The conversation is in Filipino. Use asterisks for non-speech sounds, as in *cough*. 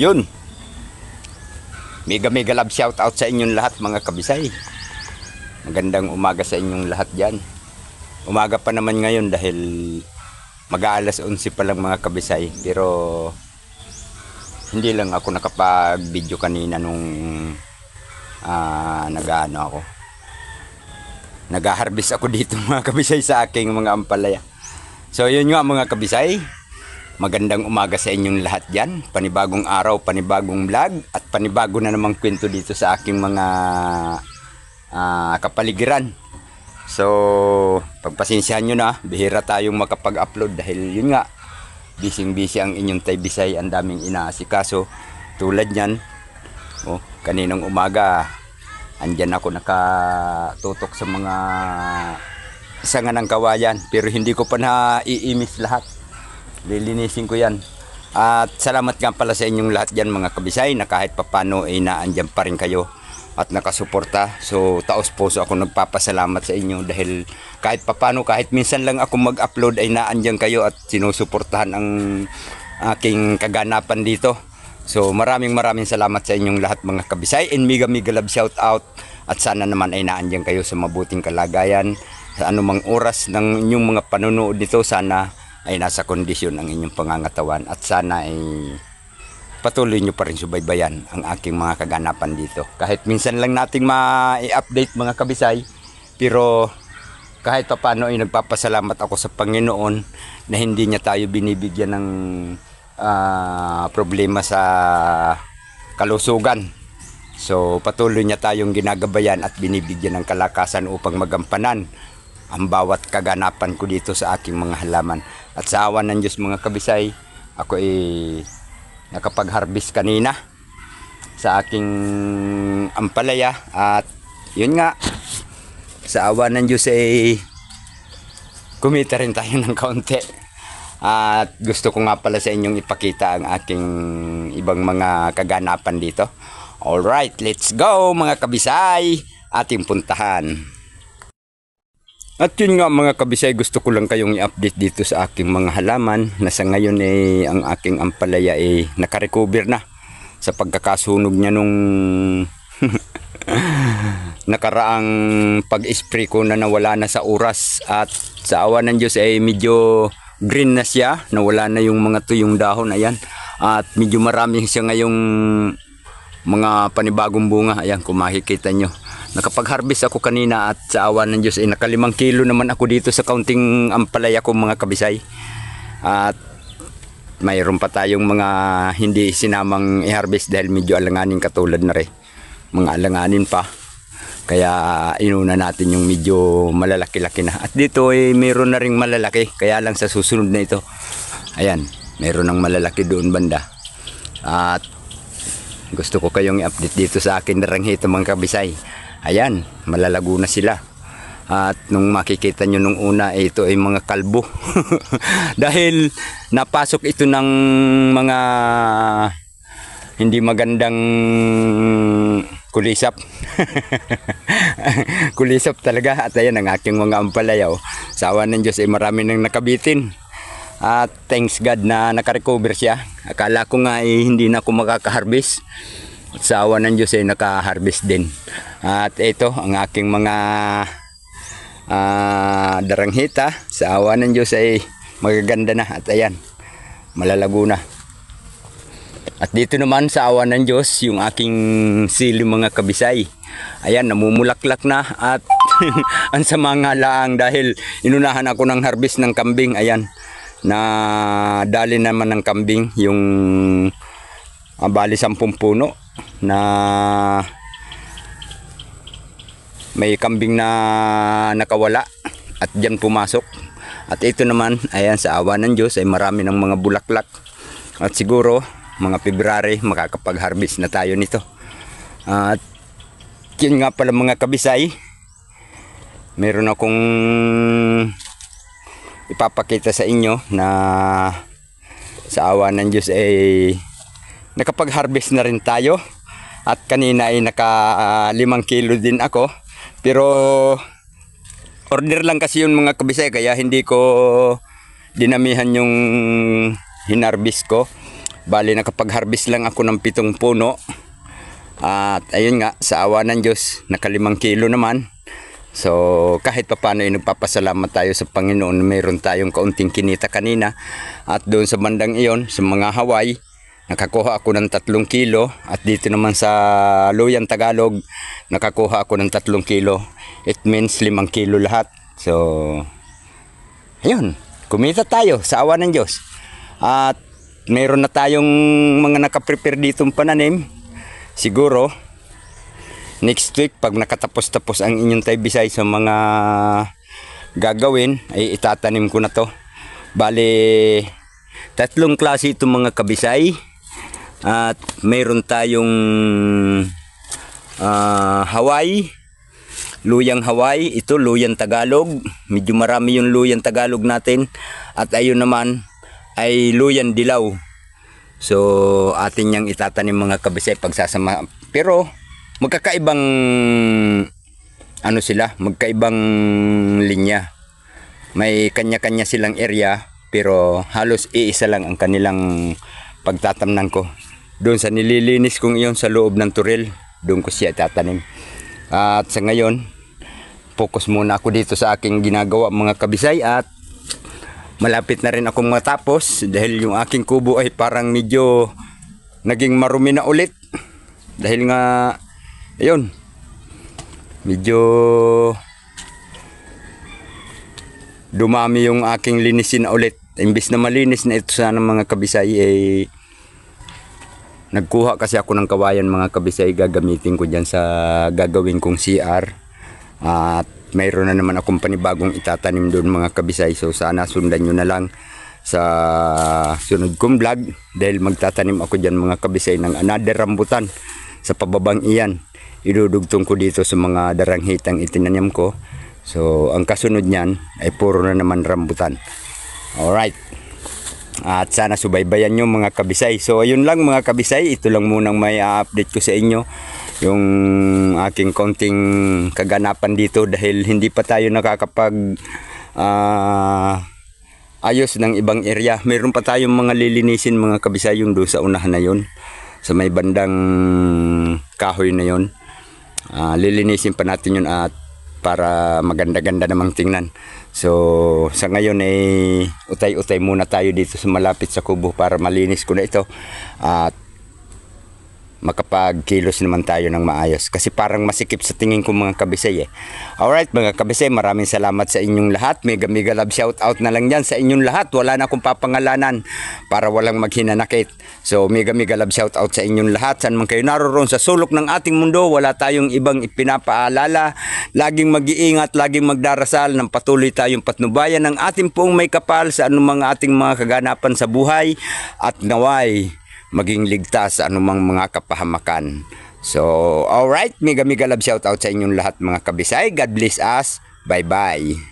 Yun. Mega mega love shout out sa inyong lahat mga kabisay. Magandang umaga sa inyong lahat dyan. Umaga pa naman ngayon dahil mag-aalas 11 pa lang mga kabisay. Pero hindi lang ako nakapag-video kanina nung ah nag-ano ako. Nag-harvest ako dito *laughs* mga kabisay sa aking mga ampalaya. So yun nga mga kabisay. Magandang umaga sa inyong lahat dyan. Panibagong araw, panibagong vlog at panibago na namang kwento dito sa aking mga ah, kapaligiran. So, pagpasensyahan nyo na, bihira tayong makapag-upload dahil yun nga, busy-busy ang inyong tay bisay, ang daming inaasikaso. Tulad yan, oh, kaninang umaga, andyan ako nakatutok sa mga sanga ng kawayan pero hindi ko pa na-iimis lahat lilinisin ko yan. At salamat nga pala sa inyong lahat dyan mga kabisay na kahit papano ay naandyan pa rin kayo at nakasuporta. So taos puso ako nagpapasalamat sa inyo dahil kahit papano kahit minsan lang ako mag-upload ay naandyan kayo at sinusuportahan ang aking kaganapan dito. So maraming maraming salamat sa inyong lahat mga kabisay and mega mega love shout out. At sana naman ay naandyan kayo sa mabuting kalagayan. Sa anumang oras ng inyong mga panonood nito sana ay nasa kondisyon ang inyong pangangatawan at sana ay patuloy nyo pa rin subaybayan ang aking mga kaganapan dito. Kahit minsan lang nating ma-update mga kabisay, pero kahit pa paano ay nagpapasalamat ako sa Panginoon na hindi niya tayo binibigyan ng ah, problema sa kalusugan. So patuloy niya tayong ginagabayan at binibigyan ng kalakasan upang magampanan ang bawat kaganapan ko dito sa aking mga halaman. At sa awan ng Diyos mga kabisay, ako ay nakapag-harvest kanina sa aking ampalaya at yun nga sa awan ng Diyos ay kumita rin tayo *laughs* ng kaunti. At gusto ko nga pala sa inyong ipakita ang aking ibang mga kaganapan dito. Alright, let's go mga kabisay! Ating puntahan. At yun nga mga kabisay, gusto ko lang kayong i-update dito sa aking mga halaman na sa ngayon eh, ang aking ampalaya ay nakarecover na sa pagkakasunog niya nung *laughs* nakaraang pag-spray ko na nawala na sa oras at sa awa ng Diyos ay medyo green na siya, nawala na yung mga tuyong dahon, ayan. At medyo marami siya ngayong mga panibagong bunga, ayan kung makikita nyo. Nakapag-harvest ako kanina at sa awa ng Diyos ay nakalimang kilo naman ako dito sa kaunting ampalaya ko mga kabisay. At mayroon pa tayong mga hindi sinamang i-harvest dahil medyo alanganin katulad na rin. Mga alanganin pa. Kaya inuna natin yung medyo malalaki-laki na. At dito ay mayroon na ring malalaki. Kaya lang sa susunod na ito. Ayan, mayroon ng malalaki doon banda. At gusto ko kayong i-update dito sa akin na ranghito mga kabisay. Ayan, malalago na sila. At nung makikita nyo nung una, eh, ito ay mga kalbo. *laughs* Dahil napasok ito ng mga hindi magandang kulisap. *laughs* kulisap talaga. At ayan ang aking mga ampalayaw. Sa awan ng Diyos ay marami nang nakabitin. At thanks God na nakarecover siya. Akala ko nga eh, hindi na ako makaka-harvest. At sa ng Diyos ay naka-harvest din. At ito ang aking mga ah, daranghita. Sa awa ng Diyos ay magaganda na. At ayan, malalago na. At dito naman sa awa ng Diyos, yung aking sili mga kabisay. Ayan, namumulaklak na at *laughs* ang sama nga lang dahil inunahan ako ng harvest ng kambing. Ayan, na dali naman ng kambing yung ah, sampung puno na may kambing na nakawala at diyan pumasok. At ito naman, ayan sa awa ng Diyos ay marami ng mga bulaklak. At siguro mga February makakapag-harvest na tayo nito. At yun nga pala mga kabisay, meron akong ipapakita sa inyo na sa awa ng Diyos ay nakapag-harvest na rin tayo. At kanina ay naka ah, limang kilo din ako. Pero order lang kasi yung mga kabisay kaya hindi ko dinamihan yung hinarvest ko. Bali nakapag-harvest lang ako ng pitong puno. At ayun nga, sa awa ng Diyos, nakalimang kilo naman. So kahit papano ay nagpapasalamat tayo sa Panginoon mayroon tayong kaunting kinita kanina. At doon sa bandang iyon, sa mga Hawaii, nakakuha ako ng tatlong kilo. At dito naman sa Luyan Tagalog, nakakuha ako ng tatlong kilo. It means limang kilo lahat. So, ayun, kumita tayo sa awa ng Diyos. At mayroon na tayong mga nakaprepare ditong pananim. Siguro, next week pag nakatapos-tapos ang inyong taybisay sa mga gagawin ay itatanim ko na to bali tatlong klase itong mga kabisay at mayroon tayong ah, Hawaii luyang Hawaii ito luyang Tagalog medyo marami yung luyang Tagalog natin at ayun naman ay luyang dilaw So, atin niyang itatanim mga kabisay pagsasama. Pero, magkakaibang, ano sila, magkaibang linya. May kanya-kanya silang area, pero halos iisa lang ang kanilang pagtatamnan ko. Doon sa nililinis kong iyon sa loob ng turil, doon ko siya itatanim. At sa ngayon, focus muna ako dito sa aking ginagawa mga kabisay at malapit na rin akong matapos dahil yung aking kubo ay parang medyo naging marumi na ulit dahil nga ayun medyo dumami yung aking linisin ulit imbis na malinis na ito sana mga kabisay ay nagkuha kasi ako ng kawayan mga kabisay gagamitin ko dyan sa gagawin kong CR at mayroon na naman akong panibagong itatanim doon mga kabisay. So sana sundan nyo na lang sa sunod kong vlog dahil magtatanim ako dyan mga kabisay ng another rambutan sa pababang iyan. Idudugtong ko dito sa mga daranghitang itinanim ko. So ang kasunod niyan ay puro na naman rambutan. Alright. At sana subaybayan nyo mga kabisay. So ayun lang mga kabisay, ito lang munang may update ko sa inyo yung aking konting kaganapan dito dahil hindi pa tayo nakakapag ah, ayos ng ibang area. Meron pa tayong mga lilinisin mga kabisay yung doon sa unahan na yon sa may bandang kahoy na yon. Ah, lilinisin pa natin yun at para maganda-ganda namang tingnan. So, sa ngayon ay utay-utay muna tayo dito sa malapit sa kubo para malinis ko na ito. At makapagkilos naman tayo ng maayos kasi parang masikip sa tingin ko mga kabisay eh. Alright mga kabisay, maraming salamat sa inyong lahat. Mega mega love shout out na lang yan sa inyong lahat. Wala na akong papangalanan para walang maghinanakit. So mega mega love shout out sa inyong lahat. Saan man kayo naroon sa sulok ng ating mundo, wala tayong ibang ipinapaalala. Laging mag-iingat, laging magdarasal ng patuloy tayong patnubayan ng ating pong may kapal sa anumang ating mga kaganapan sa buhay at naway maging ligtas sa anumang mga kapahamakan. So, alright, mega mega love shout out sa inyong lahat mga kabisay. God bless us. Bye-bye.